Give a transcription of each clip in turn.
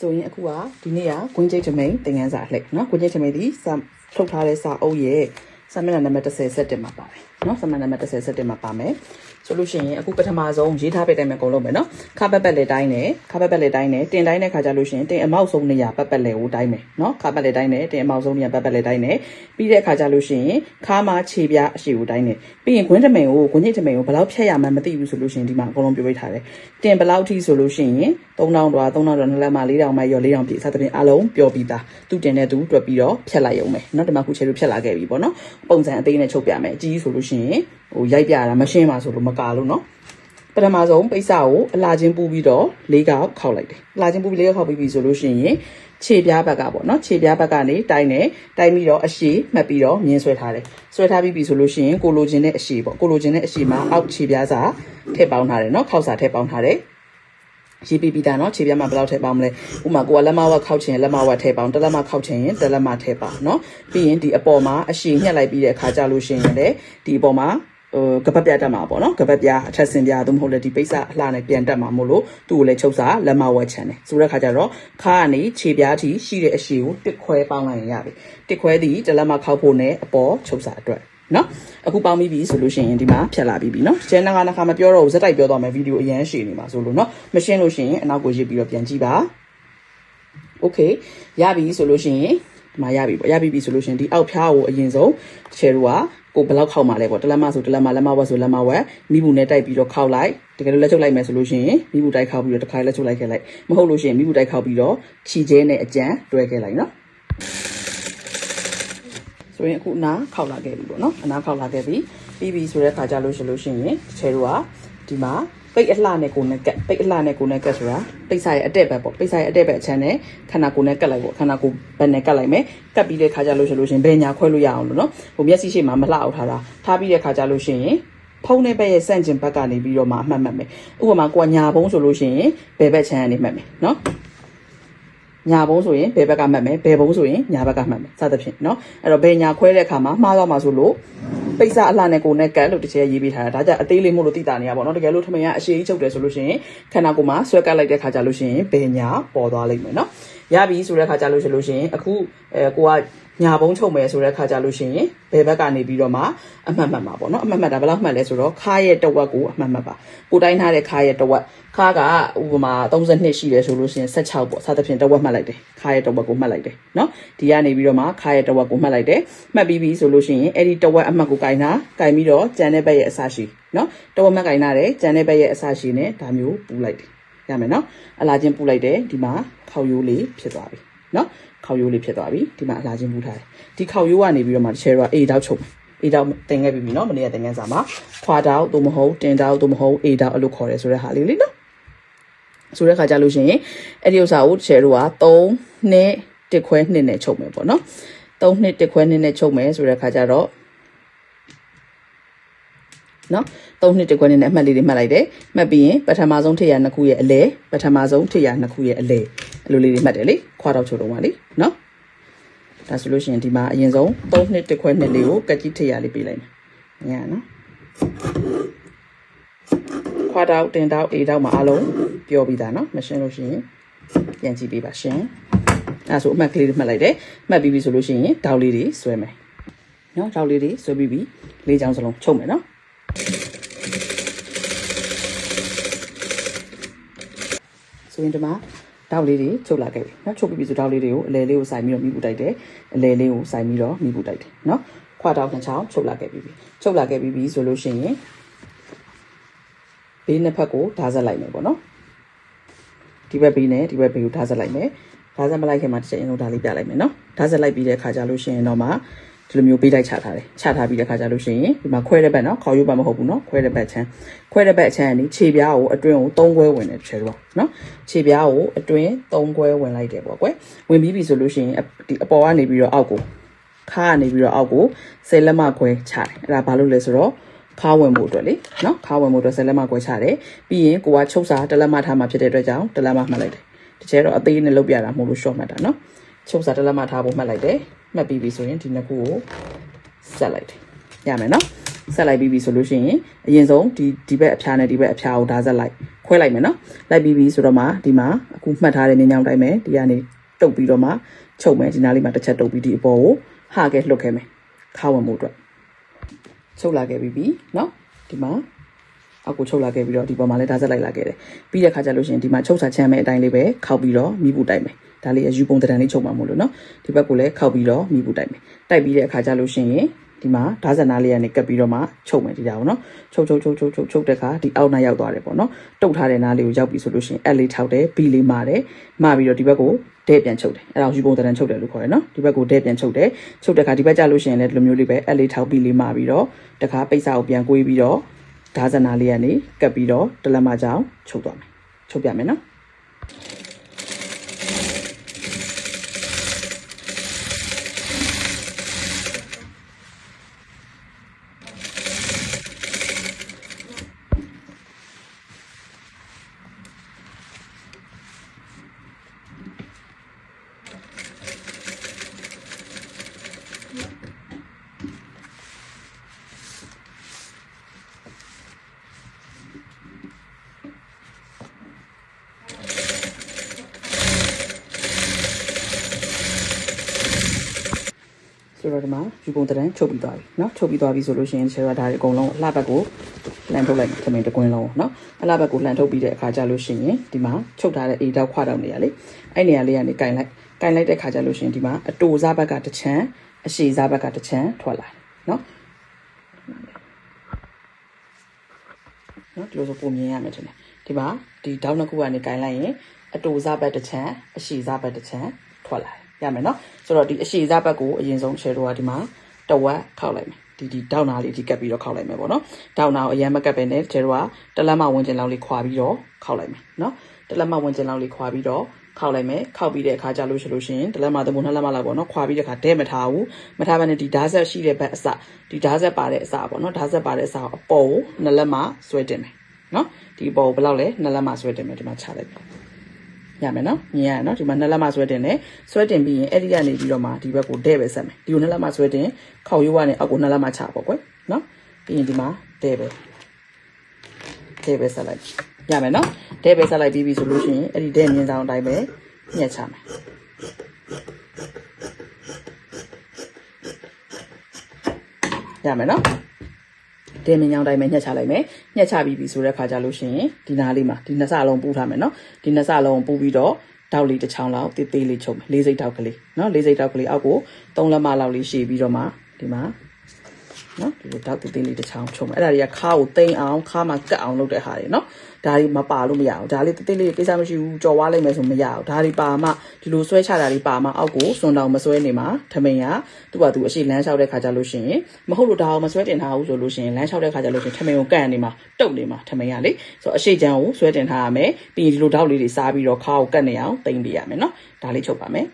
ဆိုရင်အခုကဒီနေ့ကဂွင်းကျိတ်ထမိန်သင်ငန်းစာလှည့်နော်ဂွင်းကျိတ်ထမိန်ဒီစာထုတ်ထားတဲ့စာအုပ်ရဲ့စာမျက်နှာနံပါတ်30ဆက်တင်မှာပါတယ်နော်စာမျက်နှာနံပါတ်30ဆက်တင်မှာပါမယ် ဆိုလို့ရှိရင်အခုပထမဆုံးရေးထားပေးတိုင်းမယ်အကုန်လုံးပဲနော်ခပတ်ပတ်လေတိုင်းနဲ့ခပတ်ပတ်လေတိုင်းနဲ့တင်တိုင်းတဲ့ခါကြလို့ရှိရင်တင်အမောက်ဆုံးနေရာပတ်ပတ်လေကိုတိုင်းမယ်နော်ခပတ်လေတိုင်းနဲ့တင်အမောက်ဆုံးနေရာပတ်ပတ်လေတိုင်းနဲ့ပြီးတဲ့ခါကြလို့ရှိရင်ခါမှာခြေပြားအရှိကိုတိုင်းနဲ့ပြီးရင်ခွင်းတမိန်ကိုခွင်းကြီးတမိန်ကိုဘယ်လောက်ဖြတ်ရမှန်းမသိဘူးဆိုလို့ရှိရင်ဒီမှာအကုန်လုံးပြပေးထားတယ်တင်ဘယ်လောက်ထိဆိုလို့ရှိရင်3000တွာ3000တွာနှစ်လက်မှာ4000မှရော4000ပြည့်အစသဖြင့်အလုံးပြောပြီးသားသူတင်တဲ့သူတွက်ပြီးတော့ဖြတ်လိုက်ရုံပဲနော်ဒီမှာခုခြေလိုဖြတ်လာခဲ့ပြီပေါ့နော်ပုံစံအသေးနဲ့ချုပ်ပြမယ်အကြီးဆိုလို့ရှိရင်ဟိုရိုက်ပြတာမရှင်းပါဆိုလို့မပါလို့နော်ပထမဆုံးပိစကိုအလာချင်းပူပြီးတော့လေးကောက်ခောက်လိုက်တယ်အလာချင်းပူပြီးလေးကောက်ခောက်ပြီးပြီဆိုလို့ရှိရင်ခြေပြားဘက်ကပေါ့နော်ခြေပြားဘက်ကနေတိုင်းတယ်တိုင်းပြီးတော့အရှိမှတ်ပြီးတော့မြင်းဆွဲထားတယ်ဆွဲထားပြီးပြီဆိုလို့ရှိရင်ကိုလိုချင်တဲ့အရှိပေါ့ကိုလိုချင်တဲ့အရှိမှာအောက်ခြေပြားစာထည့်ပေါင်းထားတယ်နော်ခောက်စာထည့်ပေါင်းထားတယ်ရေးပြီးပြီးတာနော်ခြေပြားမှာဘယ်လောက်ထည့်ပေါင်းမလဲဥမာကိုကလက်မဝက်ခောက်ချင်လက်မဝက်ထည့်ပေါင်းတလက်မခောက်ချင်ရင်တလက်မထည့်ပေါင်းနော်ပြီးရင်ဒီအပေါ်မှာအရှိညှက်လိုက်ပြီးတဲ့အခါကြလို့ရှိရင်လည်းဒီအပေါ်မှာ ဟိုကပတ်ပြတ်တက်မှာပေါ့နော်ကပတ်ပြားအထက်စင်ပြားသို့မဟုတ်လေဒီပိတ်စအလှနဲ့ပြန်တက်မှာမို့လို့သူ့ကိုလည်းချုပ်စာလက်မဝက်ချန်တယ်ဆိုတဲ့ခါကျတော့ခါကနေခြေပြားထိရှိတဲ့အရှိကိုတစ်ခွဲပေါင်းလိုက်ရင်ရပြီတစ်ခွဲသည်တစ်လက်မခောက်ဖို့နဲ့အပေါ်ချုပ်စာအတွက်နော်အခုပေါင်းပြီးပြီဆိုလို့ရှိရင်ဒီမှာဖြတ်လာပြီးပြီနော်ကျန်နာကနာခါမပြောတော့ဘူးဇက်တိုက်ပြောသွားမယ်ဗီဒီယိုအရန်ရှည်နေမှာဆိုလို့နော်မရှင်းလို့ရှိရင်အနောက်ကိုရစ်ပြီးတော့ပြန်ကြည့်ပါโอเคရပြီဆိုလို့ရှိရင်ဒီ မှာရပြီပေါ့ရပြီပြီဆိုလို့ရှိရင်ဒီအောက်ဖျားကိုအရင်ဆုံးချယ်တို့ကကိုဘယ်လောက်ခောက်မှာလဲပေါ့တလက်မဆိုတလက်မလက်မဝက်ဆိုလက်မဝက်မိဘူးနဲ့တိုက်ပြီးတော့ခောက်လိုက်တကယ်လို့လက်ချုပ်လိုက်မယ်ဆိုလို့ရှိရင်မိဘူးတိုက်ခောက်ပြီးတော့တစ်ခါလက်ချုပ်လိုက်ခဲ့လိုက်မဟုတ်လို့ရှိရင်မိဘူးတိုက်ခောက်ပြီးတော့ခြီကျဲနဲ့အကြံတွဲခဲ့လိုက်နော်ဆိုရင်အခုအနာခောက်လာခဲ့ပြီပေါ့နော်အနာခောက်လာခဲ့ပြီပြီးပြီဆိုတဲ့ခါကြလို့ရှိလို့ရှိရင်ချဲတို့ကဒီမှာ ပိတ်အလှနဲ့ကိုနဲ့ကက်ပိတ်အလှနဲ့ကိုနဲ့ကက်ဆိုတာပိတ်စာရဲ့အတက်ဘက်ပေါ့ပိတ်စာရဲ့အတက်ဘက်အချမ်းနဲ့ခန္ဓာကိုယ်နဲ့ကက်လိုက်ပေါ့ခန္ဓာကိုယ်ဘက်နဲ့ကက်လိုက်မယ်ကက်ပြီးတဲ့ခါကြလို့ရှိလို့ရှိရင်ဘယ်ညာခွဲလို့ရအောင်လို့နော်ဟိုမျက်စိရှိမှမလှအောင်ထားတာထားပြီးတဲ့ခါကြလို့ရှိရင်ဖုံးတဲ့ဘက်ရဲ့စန့်ကျင်ဘက်ကနေပြီးတော့မှအမှတ်မှတ်မယ်ဥပမာကိုကညာဘုံဆိုလို့ရှိရင်ဘယ်ဘက်ချမ်းကနေမှတ်မယ်နော် ညာဘုံဆိုရင်ဘယ်ဘက်ကမှတ်မယ်ဘယ်ဘုံဆိုရင်ညာဘက်ကမှတ်မယ်စသဖြင့်เนาะအဲ့တော့ဘယ်ညာခွဲတဲ့အခါမှာမှားသွားမှာဆိုလို့ ပိတ်စာအလှနဲ့ကိုနဲ့ကတ်လို့တစ်ချက်ရေးပေးထားတာဒါကြအသေးလေးမို့လို့သိတာနေရပါတော့တကယ်လို့ထမင်းကအရှည်ကြီးချုပ်တယ်ဆိုလို့ရှိရင်ခန္ဓာကိုယ်မှာဆွဲကတ်လိုက်တဲ့ခါကျလို့ရှိရင်ဘယ်ညာပေါ်သွားလိမ့်မယ်နော်ရပြီဆိုတဲ့ခါကျလို့ရှိလို့ရှိရင်အခုအဲကိုကညာဘုံချုပ်မယ်ဆိုတဲ့ခါကျလို့ရှိရင်ဘယ်ဘက်ကနေပြီးတော့မှအမှတ်မှတ်မှာပေါ့နော်အမှတ်မှတ်တာဘယ်လောက်မှတ်လဲဆိုတော့ခါရဲ့တဝက်ကိုအမှတ်မှတ်ပါကိုတိုင်းထားတဲ့ခါရဲ့တဝက် ခါကဥပမာ32ရှိတယ်ဆိုလို့ရှိရင်16ပေါ့စသဖြင့်တဝက်မှတ်လိုက်တယ်ခါရဲ့တဝက်ကိုမှတ်လိုက်တယ်เนาะဒီကနေပြီးတော့မှခါရဲ့တဝက်ကိုမှတ်လိုက်တယ်မှတ်ပြီးပြီဆိုလို့ရှိရင်အဲ့ဒီတဝက်အမှတ်ကိုကင်တာကင်ပြီးတော့ကြံတဲ့ဘက်ရဲ့အစရှိเนาะတဝက်မှတ်ကင်တာတယ်ကြံတဲ့ဘက်ရဲ့အစရှိနဲ့ဒါမျိုးပူလိုက်တယ်ရမယ်เนาะအလားချင်းပူလိုက်တယ်ဒီမှာခေါက်ရိုးလေးဖြစ်သွားပြီเนาะခေါက်ရိုးလေးဖြစ်သွားပြီဒီမှာအလားချင်းပူထားတယ်ဒီခေါက်ရိုးကနေပြီးတော့မှတစ်ချဲတော့ A တောက်ချုပ်မယ်အေတောက်တင်ခဲ့ပြီပြီเนาะမနေ့ကတင်ငန်းစာမှာခွာတောက်သို့မဟုတ်တင်တောက်သို့မဟုတ်အေတောက်အဲ့လိုခေါ်တယ်ဆိုတဲ့ဟာလေးလေးเนาะ ဆိုတဲ့ခါကြလို့ရှိရင်အဲ့ဒီဥစ္စာကိုချဲတို့က3နှစ်တစ်ခွဲနှစ်နဲ့ချုပ်မယ်ပေါ့နော်3နှစ်တစ်ခွဲနှစ်နဲ့ချုပ်မယ်ဆိုတဲ့ခါကြတော့နော်3နှစ်တစ်ခွဲနှစ်နဲ့အမှတ်လေးတွေမှတ်လိုက်တယ်မှတ်ပြီးရင်ပထမဆုံးထိရနှစ်ခုရဲ့အလဲပထမဆုံးထိရနှစ်ခုရဲ့အလဲအဲ့လိုလေးတွေမှတ်တယ်လေခွာတော့ချုပ်တော့ပါလေနော်ဒါဆိုလို့ရှိရင်ဒီမှာအရင်ဆုံး3နှစ်တစ်ခွဲနှစ်လေးကိုကက်ကြီးထိရလေးပေးလိုက်မယ်ညနော် ခွာတောက်တင်တောက်အေတောက်မှာအလုံးပြောပြီးသားနော်မရှင်းလို့ရှိရင်ပြန်ကြည့်ပေးပါရှင်အဲဆိုအမှတ်ကလေးတွေမှတ်လိုက်တယ်မှတ်ပြီးပြီဆိုလို့ရှိရင်တောက်လေးတွေဆွဲမယ်နော်တောက်လေးတွေဆွဲပြီးပြီလေးချောင်းစလုံးချုပ်မယ်နော်ဆိုရင်ဒီမှာတောက်လေးတွေချုပ်လာခဲ့ပြီနော်ချုပ်ပြီးပြီဆိုတောက်လေးတွေကိုအလဲလေးကိုဆိုင်ပြီးတော့မိပူတိုက်တယ်အလဲလေးကိုဆိုင်ပြီးတော့မိပူတိုက်တယ်နော်ခွာတောက်နှစ်ချောင်းချုပ်လာခဲ့ပြီးပြီချုပ်လာခဲ့ပြီးပြီဆိုလို့ရှိရင် ဘေးနှစ်ဖက်ကိုဓာတ်ဆက်လိုက်မယ်ပေါ့နော်ဒီဘက်ဘေးနဲ့ဒီဘက်ဘေးကိုဓာတ်ဆက်လိုက်မယ်ဓာတ်ဆက်မလိုက်ခင်မှာတစ်ချက်အရင်ဆုံးဓာတ်လေးပြလိုက်မယ်နော်ဓာတ်ဆက်လိုက်ပြီးတဲ့အခါကျလို့ရှိရင်တော့မှဒီလိုမျိုးပေးလိုက်ချထားတယ်ချထားပြီးတဲ့ခါကျလို့ရှိရင်ဒီမှာခွဲတဲ့ဘက်နော်ခေါရိုးဘက်မဟုတ်ဘူးနော်ခွဲတဲ့ဘက်ချမ်းခွဲတဲ့ဘက်ချမ်းကနေခြေပြားကိုအတွင်းကို၃ခွဲဝင်တယ်ချက်တော့နော်ခြေပြားကိုအတွင်း၃ခွဲဝင်လိုက်တယ်ပေါ့ကွယ်ဝင်ပြီးပြီဆိုလို့ရှိရင်ဒီအပေါ်ကနေပြီးတော့အောက်ကိုခါကနေပြီးတော့အောက်ကိုဆယ်လက်မခွဲချတယ်အဲ့ဒါဘာလို့လဲဆိုတော့ ခါဝင်မှုအတွက်လေနော်ခါဝင်မှုအတွက်ဆယ်လက်မခွဲချတယ်ပြီးရင်ကိုကချုပ်စာတစ်လက်မထားမှဖြစ်တဲ့အတွက်ကြောင့်တစ်လက်မမှတ်လိုက်တယ်တကယ်တော့အသေးနဲ့လုပ်ပြတာမဟုတ်လို့ short မှတ်တာနော်ချုပ်စာတစ်လက်မထားဖို့မှတ်လိုက်တယ်မှတ်ပြီးပြီဆိုရင်ဒီနှစ်ခုကိုဆက်လိုက်တယ်ရမယ်နော်ဆက်လိုက်ပြီးပြီဆိုလို့ရှိရင်အရင်ဆုံးဒီဒီဘက်အဖျားနဲ့ဒီဘက်အဖျားကိုဓာတ်ဆက်လိုက်ခွဲလိုက်မယ်နော်လိုက်ပြီးပြီဆိုတော့မှဒီမှာအခုမှတ်ထားတဲ့မြင်းညောင်းတိုင်းပဲဒီကနေတုပ်ပြီးတော့မှချုပ်မယ်ဒီနားလေးမှာတစ်ချက်တုပ်ပြီးဒီအပေါ်ကိုဟာကဲလှုပ်ခဲမယ်ခါဝင်မှုအတွက် ချုပ်လာခဲ့ပြီးပြီနော်ဒီမှာအောက်ကိုချုပ်လာခဲ့ပြီးတော့ဒီပေါ်မှာလည်းဓာတ်ဆက်လိုက်လာခဲ့တယ်ပြီးတဲ့ခါကျလို့ရှိရင်ဒီမှာချုပ်စာချမ်းမဲ့အတိုင်းလေးပဲခောက်ပြီးတော့မိဘူးတိုက်မယ်ဒါလေးအယူပုံတံတန်လေးချုပ်မှာမို့လို့နော်ဒီဘက်ကိုလည်းခောက်ပြီးတော့မိဘူးတိုက်မယ်တိုက်ပြီးတဲ့အခါကျလို့ရှိရင် ဒီမှာဓာတ်စနာလေးကနေကပ်ပြီးတော့မှချုပ်မယ်ဒီတာပေါ့နော်ချုပ်ချုပ်ချုပ်ချုပ်ချုပ်ချုပ်တဲ့ခါဒီအောက်နားရောက်သွားတယ်ပေါ့နော်တုတ်ထားတဲ့နားလေးကိုရောက်ပြီဆိုလို့ရှိရင်အက်လေးထောက်တယ်ဘီလေးမာတယ်မာပြီးတော့ဒီဘက်ကိုဒဲပြန်ချုပ်တယ်အဲ့ဒါယူပုံတံတန်ချုပ်တယ်လို့ခေါ်တယ်နော်ဒီဘက်ကိုဒဲပြန်ချုပ်တယ်ချုပ်တဲ့ခါဒီဘက်ကျလို့ရှိရင်လည်းဒီလိုမျိုးလေးပဲအက်လေးထောက်ဘီလေးမာပြီးတော့တခါပိတ်စာကိုပြန်ကွေးပြီးတော့ဓာတ်စနာလေးကနေကပ်ပြီးတော့တလက်မကြောင်ချုပ်သွားမယ်ချုပ်ပြမယ်နော် ဆိုတော့ဒီမှာယူပုံတရံချုပ်ပြီးသွားပြီเนาะချုပ်ပြီးသွားပြီဆိုလို့ရှိရင်ဆရာဒါတွေအကုန်လုံးအလှဘက်ကိုလှန်ထုတ်လိုက်မယ်သမင်တကွင်းလုံးเนาะအလှဘက်ကိုလှန်ထုတ်ပြီးတဲ့အခါကျလို့ရှိရင်ဒီမှာချုပ်ထားတဲ့အေတောက်ခွာတော့နေရလေအဲ့နေရာလေးကနေကင်လိုက်ကင်လိုက်တဲ့ခါကျလို့ရှိရင်ဒီမှာအတူစားဘက်ကတစ်ချမ်းအရှိစားဘက်ကတစ်ချမ်းထွက်လာတယ်เนาะเนาะဒီလိုဆိုပုံမြင်ရမယ်ထင်တယ်ဒီမှာဒီတောက်နှစ်ခုကနေကင်လိုက်ရင်အတူစားဘက်တစ်ချမ်းအရှိစားဘက်တစ်ချမ်းထွက်လာတယ် ရမယ်နော်ဆိုတော့ဒီအရှိစားဘက်ကိုအရင်ဆုံး share တော့ဒီမှာတဝက်ခောက်လိုက်မယ်ဒီဒီတောက်နာလေးဒီကပ်ပြီးတော့ခောက်လိုက်မယ်ပေါ့နော်တောက်နာကိုအရင်မကပ်ပဲနဲ့ share တော့တလက်မဝင်ကျင်လောက်လေးခွာပြီးတော့ခောက်လိုက်မယ်နော်တလက်မဝင်ကျင်လောက်လေးခွာပြီးတော့ခောက်လိုက်မယ်ခောက်ပြီးတဲ့အခါကျလို့ရှိလို့ရှိရင်တလက်မသမုံနှစ်လက်မလောက်ပေါ့နော်ခွာပြီးတဲ့အခါတဲမထားဘူးမထားဘဲနဲ့ဒီဓာတ်ဆက်ရှိတဲ့ဘက်အစဒီဓာတ်ဆက်ပါတဲ့အစပေါ့နော်ဓာတ်ဆက်ပါတဲ့အစအပေါ်ကိုနှစ်လက်မဆွဲတင်မယ်နော်ဒီအပေါ်ကိုဘယ်လောက်လဲနှစ်လက်မဆွဲတင်မယ်ဒီမှာချလိုက်ပြီ ရမယ်နော်မြင်ရရနော်ဒီမှာနှစ်လက်မဆွဲတင်တယ်ဆွဲတင်ပြီးရင်အဲ့ဒီကနေပြီးတော့မှဒီဘက်ကိုတဲ့ပဲဆက်မယ်ဒီကိုနှစ်လက်မဆွဲတင်ခေါက်ရိုးကနေအောက်ကိုနှစ်လက်မချပေါ့ကွယ်နော်ပြီးရင်ဒီမှာတဲ့ပဲတဲ့ပဲဆက်လိုက်ရမယ်နော်တဲ့ပဲဆက်လိုက်ပြီးပြီဆိုလို့ရှိရင်အဲ့ဒီတဲ့မြင်ဆောင်အတိုင်းပဲညှက်ချမယ်ရမယ်နော် တဲမင်းညောင်းတိုင်းပဲညှက်ချလိုက်မယ်ညှက်ချပြီးပြီဆိုတဲ့ခါကြလို့ရှိရင်ဒီနားလေးမှာဒီနှစ်စလုံးပူးထားမယ်နော်ဒီနှစ်စလုံးပူးပြီးတော့တောက်လေးတစ်ချောင်းလောက်တေးသေးလေးချုပ်မယ်လေးစိတ်တောက်ကလေးနော်လေးစိတ်တောက်ကလေးအောက်ကိုသုံးလက်မလောက်လေးရှည်ပြီးတော့မှဒီမှာ နော်ဒီလိုတောက်တေးသေးလေးတစ်ချောင်းချုပ်မယ်အဲ့ဒါတွေကခါကိုတိမ်အောင်ခါမှာကတ်အောင်လုပ်တဲ့ဟာတွေနော်ဒါတွေမပါလို့မရအောင်ဒါလေးတေးသေးလေးကိစ္စမရှိဘူးကြော်ဝါလိုက်မယ်ဆိုမရအောင်ဒါတွေပါမှဒီလိုဆွဲချတာတွေပါမှအောက်ကိုစွန်တောင်မဆွဲနေမှာထမိန်ကသူ့ဘာသူအရှိလမ်းလျှောက်တဲ့ခါကြလို့ရှိရင်မဟုတ်လို့ဒါအောင်မဆွဲတင်ထားဘူးဆိုလို့ရှိရင်လမ်းလျှောက်တဲ့ခါကြလို့ရှိရင်ထမိန်ကိုကန့်နေမှာတုတ်နေမှာထမိန်ကလေဆိုတော့အရှိချမ်းကိုဆွဲတင်ထားရမယ်ပြီးရင်ဒီလိုတောက်လေးတွေစားပြီးတော့ခါကိုကတ်နေအောင်တင်ပြရမယ်နော်ဒါလေးချုပ်ပါမယ်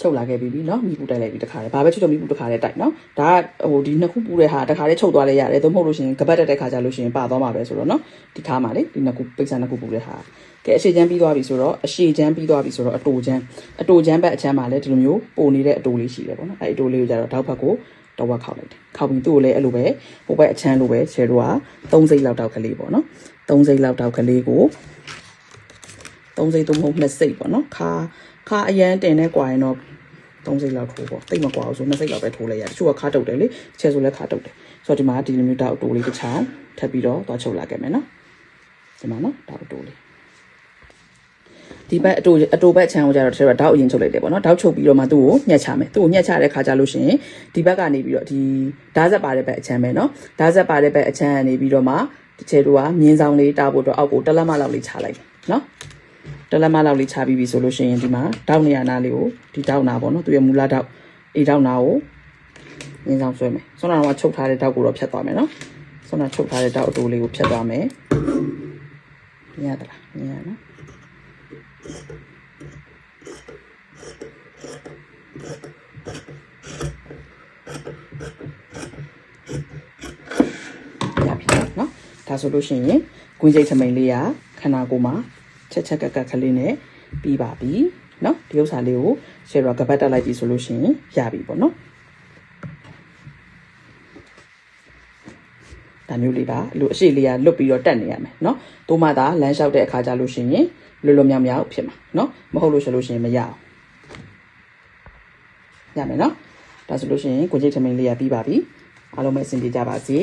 ချုပ်လာခဲ့ပြီပြီเนาะမိပူတိုက်လိုက်ပြီတခါလေဘာပဲချုပ်တော့မိပူတခါလေတိုက်เนาะဒါကဟိုဒီနှစ်ခုပူတဲ့ဟာတခါလေချုပ်သွားလဲရတယ်သို့မဟုတ်လို့ရှိရင်ကပတ်တက်တဲ့ခါကျလို့ရှိရင်ပါသွားမှာပဲဆိုတော့เนาะဒီခါမှာလေဒီနှစ်ခုပိတ်စနှစ်ခုပူတဲ့ဟာကဲအရှိချမ်းပြီးသွားပြီဆိုတော့အရှိချမ်းပြီးသွားပြီဆိုတော့အတူချမ်းအတူချမ်းဘက်အချမ်းမှာလည်းဒီလိုမျိုးပိုနေတဲ့အတူလေးရှိတယ်ပေါ့နော်အဲအတူလေးကိုကြတော့တောက်ဘက်ကိုတော့ဝက်ခောက်လိုက်တယ်ခောက်ပြီးသူ့ကိုလည်းအဲ့လိုပဲဟိုဘက်အချမ်းလိုပဲဆယ်တို့က3စိတ်လောက်တောက်ကလေးပေါ့နော်3စိတ်လောက်တောက်ကလေးကို3စိတ်သုံးမဟုတ်2စိတ်ပေါ့နော်ခါခါအရန်တင်နေกว่าရင်တော့ 3စိတ်လောက်ထိုးပေါ့တိတ်မကွာဘူးဆို2စိတ်လောက်ပဲထိုးလိုက်ရတယ်တချို့ကခါတုတ်တယ်လေချဲဆိုလည်းခါတုတ်တယ်ဆိုတော့ဒီမှာဒီလိုမျိုးတောက်အတူလေးတစ်ချောင်းထပ်ပြီးတော့သွားချုပ်လာခဲ့မယ်နော်ဒီမှာနော်တောက်အတူလေးဒီဘက်အတူအတူဘက်ချမ်းကိုကြတော့တကယ်တော့တောက်အရင်ချုပ်လိုက်တယ်ပေါ့နော်တောက်ချုပ်ပြီးတော့မှသူ့ကိုညှက်ချမယ်သူ့ကိုညှက်ချတဲ့ခါကျလို့ရှိရင်ဒီဘက်ကနေပြီးတော့ဒီဓာတ်ဆက်ပါတဲ့ဘက်အချမ်းပဲနော်ဓာတ်ဆက်ပါတဲ့ဘက်အချမ်းကနေပြီးတော့မှတစ်ချေတို့ကမြင်းဆောင်လေးတာဖို့တော့အောက်ကိုတလက်မလောက်လေးချလိုက်တယ်နော် တလက်မလောက်လေးချပြီးပြီဆိုလို့ရှိရင်ဒီမှာတောက်နေရနာလေးကိုဒီတောက်နာပေါ့နော်သူရဲ့မူလတောက်အေးတောက်နာကိုမြင်းဆောင်ဆွဲမယ်ဆွမ်းနာတော့ချုပ်ထားတဲ့တောက်ကိုတော့ဖြတ်သွားမယ်နော်ဆွမ်းနာချုပ်ထားတဲ့တောက်အတူလေးကိုဖြတ်သွားမယ်မြင်ရသလားမြင်ရနော်ရပြီနော်ဒါဆိုလို့ရှိရင်ကွင်းစိတ်သမိန်လေးကခန္ဓာကိုယ်မှာ ချက်ချက်ကက်ကက်ကလေးနဲ့ပြီးပါပြီနော်ဒီဥစ္စာလေးကိုရှယ်ရကပတ်တက်လိုက်ပြီဆိုလို့ရှိရင်ရပြီပေါ့နော် ဒါမျိုးလေးပါအဲ့လိုအရှိလေးကလွတ်ပြီးတော့တက်နေရမယ်เนาะသို့မှသာလမ်းလျှောက်တဲ့အခါကြလို့ရှိရင်လွတ်လွတ်မြောက်မြောက်ဖြစ်မှာเนาะမဟုတ်လို့ဆိုလို့ရှိရင်မရအောင်ရမယ်เนาะဒါဆိုလို့ရှိရင်ကိုကြီးထမင်းလေးရပြီးပါပြီအားလုံးပဲအဆင်ပြေကြပါစေ